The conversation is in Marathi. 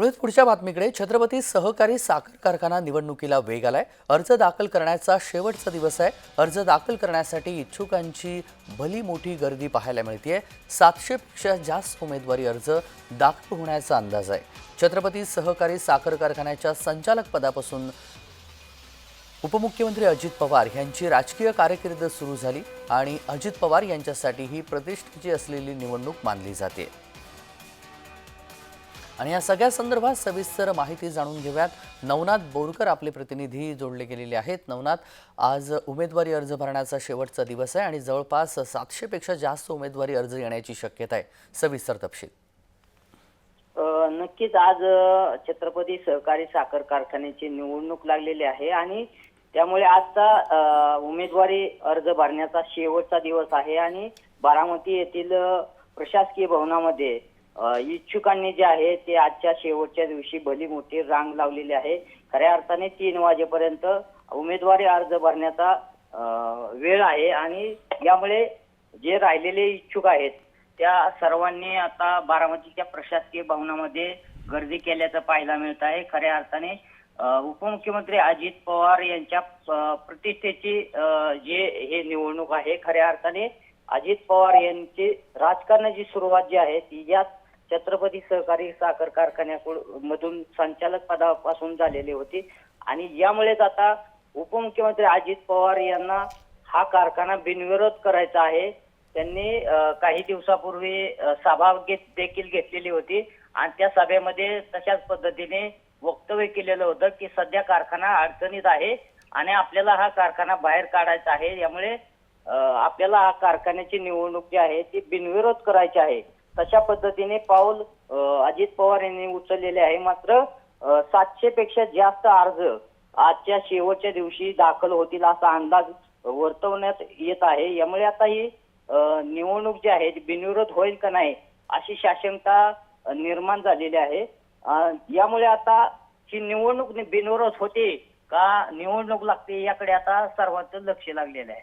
पुढे पुढच्या बातमीकडे छत्रपती सहकारी साखर कारखाना निवडणुकीला वेग आलाय. अर्ज दाखल करण्याचा शेवटचा दिवस आहे. अर्ज दाखल करण्यासाठी इच्छुकांची भली मोठी गर्दी पाहायला मिळते सातशेपेक्षा जास्त उमेदवारी अर्ज दाखल होण्याचा अंदाज आहे. छत्रपती सहकारी साखर कारखान्याच्या संचालक पदापासून उपमुख्यमंत्री अजित पवार यांची राजकीय कारकीर्द सुरू झाली आणि अजित पवार यांच्यासाठी ही प्रतिष्ठेची असलेली निवडणूक मानली जाते. आणि या सगळ्या संदर्भात सविस्तर माहिती जाणून घेऊयात. नवनाथ बोरकर आपले प्रतिनिधी जोडले गेलेले आहेत. नवनाथ आज उमेदवारी अर्ज भरण्याचा शेवटचा दिवस आहे आणि जवळपास सातशेपेक्षा जास्त उमेदवारी अर्ज येण्याची शक्यता आहे. सविस्तर तपशील. नक्कीच आज छत्रपती सहकारी साखर कारखान्याची निवडणूक लागलेली आहे आणि त्यामुळे आजचा उमेदवारी अर्ज भरण्याचा शेवटचा दिवस आहे आणि बारामती येथील प्रशासकीय भवनामध्ये अ, इच्छुकांनी जे आहे ते आजच्या शेवटच्या दिवशी भली मोठी रांग लावलेली आहे. खऱ्या अर्थाने तीन वाजेपर्यंत उमेदवारी अर्ज भरण्याचा अ, वेळ आहे आणि यामुळे जे राहिलेले इच्छुक आहेत त्या सर्वांनी आता बारामतीच्या प्रशासकीय भवनामध्ये गर्दी केल्याचं पाहायला मिळत आहे. खऱ्या अर्थाने अ, उपमुख्यमंत्री अजित पवार यांच्या अ, प्रतिष्ठेची अ, जे हे निवडणूक आहे खऱ्या अर्थाने अजित पवार यांची राजकारणाची सुरुवात जी आहे ती या छत्रपती सहकारी साखर कारखान्याकडून मधून संचालक पदापासून झालेली होती. आणि यामुळेच आता उपमुख्यमंत्री अजित पवार यांना हा कारखाना बिनविरोध करायचा आहे. त्यांनी काही दिवसापूर्वी सभा घेत देखील घेतलेली होती. आणि त्या सभेमध्ये तशाच पद्धतीने वक्तव्य केलेलं होतं की सध्या कारखाना अडचणीत आहे आणि आपल्याला हा कारखाना बाहेर काढायचा आहे. यामुळे आपल्याला हा कारखान्याची निवडणूक जी आहे ती बिनविरोध करायची आहे. तशा पद्धतीने पाऊल अजित पवार यांनी उचललेले आहे. मात्र सातशे पेक्षा जास्त अर्ज आजच्या शेवटच्या दिवशी दाखल होतील असा अंदाज वर्तवण्यात येत आहे. यामुळे आता ही निवडणूक जी आहे बिनविरोध होईल का नाही अशी शासनता निर्माण झालेली आहे. यामुळे आता ही निवडणूक बिनविरोध होते का निवडणूक लागते याकडे आता सर्वांचं लक्ष लागलेलं आहे.